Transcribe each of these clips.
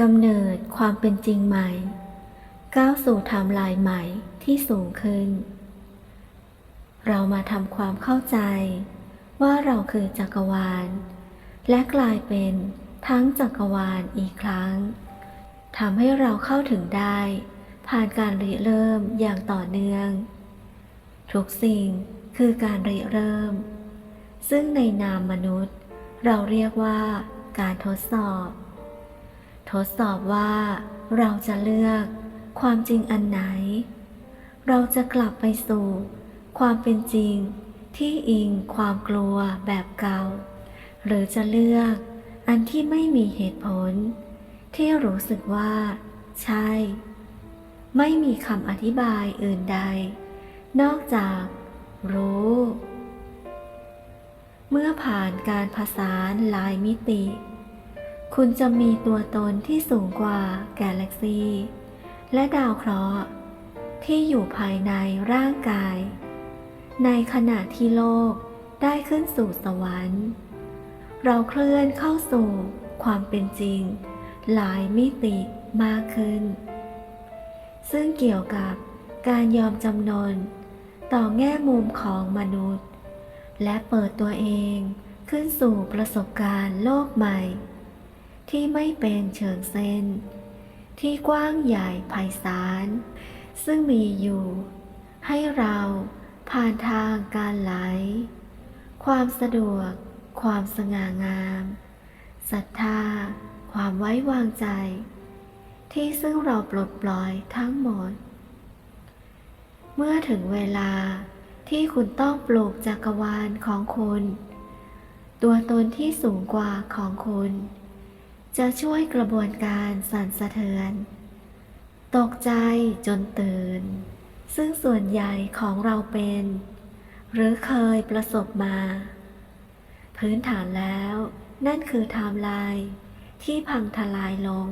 กำเนิดความเป็นจริงใหม่ ก้าวสู่ไทม์ไลน์ใหม่ที่สูงขึ้น เรามาทำความเข้าใจ ว่าเราคือจักรวาล และกลายเป็นทั้งจักรวาลอีกครั้งทำให้เราเข้าถึงได้ ผ่านการริเริ่มอย่างต่อเนื่อง ทุกสิ่งคือการริเริ่ม ซึ่งในนามมนุษย์ เราเรียกว่าการทดสอบ ทดสอบว่าเราจะเลือกความจริงอันไหน เราจะกลับไปสู่ ความเป็นจริงที่อิงความกลัวแบบเก่า หรือจะเลือกอันที่ไม่มีเหตุผล ที่รู้สึกว่า ใช่ ไม่มีคำอธิบายอื่นใด นอกจากรู้ เมื่อผ่านการผสานหลายมิติ คุณจะมีตัวตนที่สูงกว่าแกาแล็กซีและดาวเคราะห์ที่อยู่ภายในร่างกาย ในขณะที่โลกได้ขึ้นสู่สวรรค์ เราเคลื่อนเข้าสู่ความเป็นจริง หลายมิติมากขึ้น ซึ่งเกี่ยวกับการยอมจำนน ต่อแง่มุมของมนุษย์ และเปิดตัวเองขึ้นสู่ประสบการณ์โลกใหม่ ที่ไม่เป็นเชิงเส้น ที่กว้างใหญ่ไพศาล ซึ่งมีอยู่ ให้เราผ่านทางการไหล ความสะดวก ความสง่างามศรัทธา ความไว้วางใจ ที่ซึ่งเราปลดปล่อยทั้งหมด เมื่อถึงเวลาที่คุณต้องปลูกจักรวาลของคุณ ตัวตนที่สูงกว่าของคุณ จะช่วยกระบวนการสั่นสะเทือน ตกใจจนตื่น ซึ่งส่วนใหญ่ของเราเป็น หรือเคยประสบมา พื้นฐานแล้วนั่นคือไทม์ไลน์ที่พังทลายลง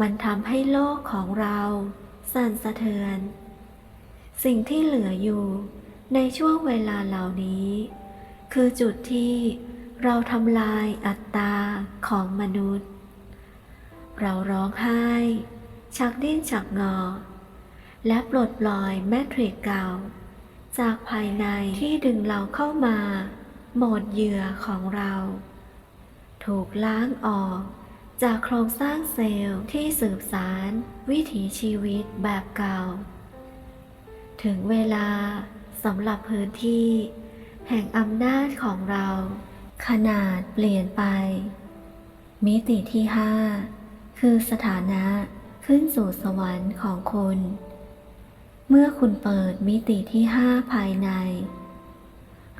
มันทำให้โลกของเราสั่นสะเทือน สิ่งที่เหลืออยู่ในช่วงเวลาเหล่านี้ คือจุดที่ เราทำลายอัตตาของมนุษย์ เราร้องไห้ ชักดิ้นชักงอ และปลดปล่อยแมทริกเก่า จากภายในที่ดึงเราเข้ามา หมดเหยื่อของเรา ถูกล้างออกจากโครงสร้างเซลล์ที่สืบสารวิถีชีวิตแบบเก่า ถึงเวลาสำหรับพื้นที่ แห่งอำนาจของเรา ขนาดเปลี่ยนไป มิติที่ห้าคือสถานะขึ้นสู่สวรรค์ของคุณ เมื่อคุณเปิดมิติที่ห้าภายใน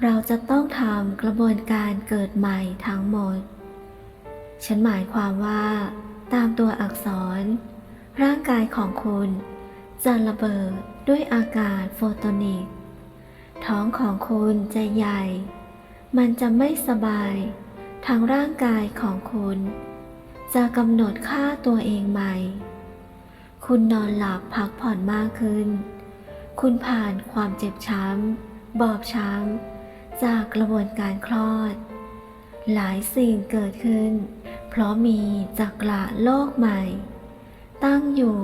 เราจะต้องทำกระบวนการเกิดใหม่ทั้งหมด ฉันหมายความว่า ตามตัวอักษร ร่างกายของคุณจะระเบิดด้วยอากาศโฟโตนิก ท้องของคุณจะใหญ่ มันจะไม่สบาย ทางร่างกายของคุณ จะกำหนดค่าตัวเองใหม่ คุณนอนหลับพักผ่อนมากขึ้น คุณผ่านความเจ็บช้ำ บอบช้ำ จากกระบวนการคลอด หลายสิ่งเกิดขึ้น เพราะมีจักระโลกใหม่ ตั้งอยู่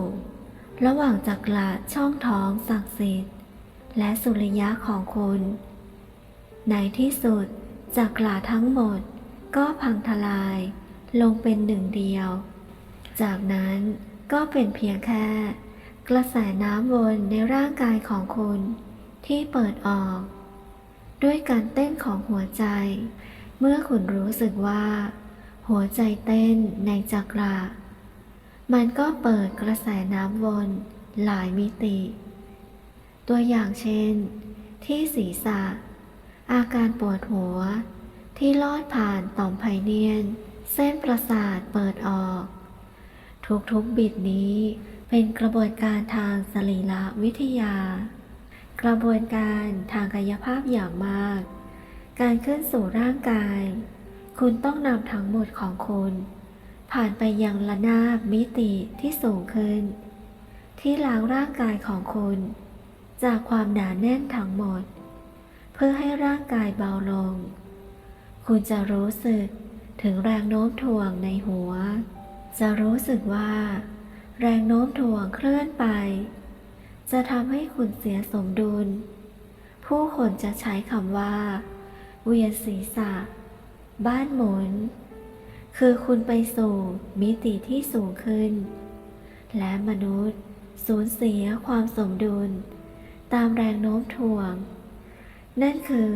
ระหว่างจักระช่องท้องศักดิ์สิทธิ์และสุริยะของคุณ ในที่สุดจักระทั้งหมดก็พังทลายลงเป็นหนึ่งเดียว จากนั้นก็เป็นเพียงแค่ กระแสน้ำวนในร่างกายของคุณที่เปิดออก ด้วยการเต้นของหัวใจ เมื่อคุณรู้สึกว่า หัวใจเต้นในจักระมันก็เปิดกระแสน้ำวนหลายมิติ ตัวอย่างเช่น ที่ศีรษะ อาการปวดหัว ที่ลอดผ่านต่อมไพเนียน เส้นประสาทเปิดออก ทุกๆบิดนี้เป็นกระบวนการทางสรีรวิทยา กระบวนการทางกายภาพอย่างมาก การขึ้นสู่ร่างกาย คุณต้องนำทั้งหมดของคุณ ผ่านไปยังระนาบมิติที่สูงขึ้น ที่ล้างร่างกายของคุณ จากความหนาแน่นทั้งหมด เพื่อให้ร่างกายเบาลง คุณจะรู้สึกถึงแรงโน้มถ่วงในหัว จะรู้สึกว่า แรงโน้มถ่วงเคลื่อนไป จะทำให้คุณเสียสมดุล ผู้คนจะใช้คำว่า เวียนศีรษะ บ้านหมุน คือคุณไปสู่มิติที่สูงขึ้น และมนุษย์สูญเสียความสมดุล ตามแรงโน้มถ่วง นั่นคือ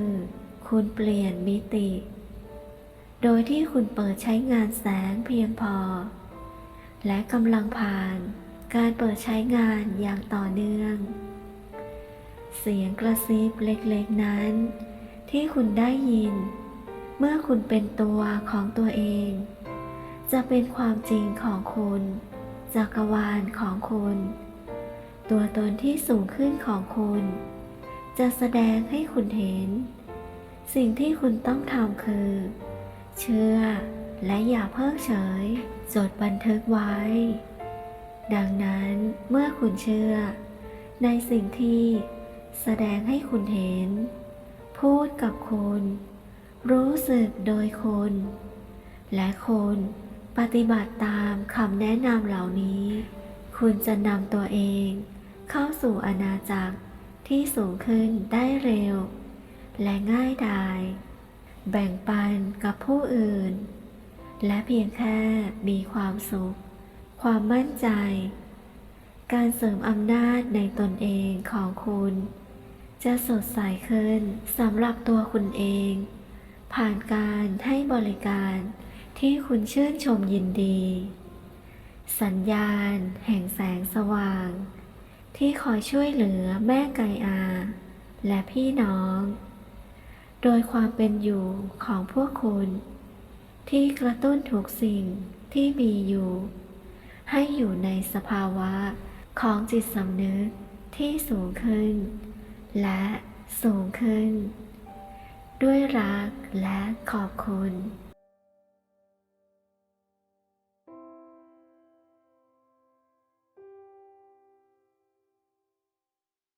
คุณเปลี่ยนมิติ โดยที่คุณเปิดใช้งานแสงเพียงพอ และกำลังผ่านการเปิดใช้งานอย่างต่อเนื่อง เสียงกระซิบเล็กๆนั้น ที่คุณได้ยิน เมื่อคุณเป็นตัวของตัวเอง จะเป็นความจริงของคุณจักรวาลของคุณ ตัวตนที่สูงขึ้นของคุณ จะแสดงให้คุณเห็น สิ่งที่คุณต้องทำคือ เชื่อและอย่าเพิกเฉย จดบันทึกไว้ ดังนั้นเมื่อคุณเชื่อ ในสิ่งที่แสดงให้คุณเห็น พูดกับคุณ รู้สึกโดยคุณ และคุณปฏิบัติตามคำแนะนำเหล่านี้ คุณจะนำตัวเองเข้าสู่อาณาจักร ที่สูงขึ้นได้เร็ว และง่ายดาย แบ่งปันกับผู้อื่น และเพียงแค่มีความสุข ความมั่นใจ การเสริมอำนาจในตนเองของคุณ จะสดใสขึ้นสำหรับตัวคุณเอง ผ่านการให้บริการที่คุณชื่นชมยินดี สัญญาณแห่งแสงสว่าง ที่คอยช่วยเหลือแม่ไก่อา และพี่น้อง โดยความเป็นอยู่ของพวกคุณ ที่กระตุ้นทุกสิ่งที่มีอยู่ ให้อยู่ในสภาวะของจิตสำนึกที่สูงขึ้น และสูงขึ้น ด้วยรักและขอบคุณ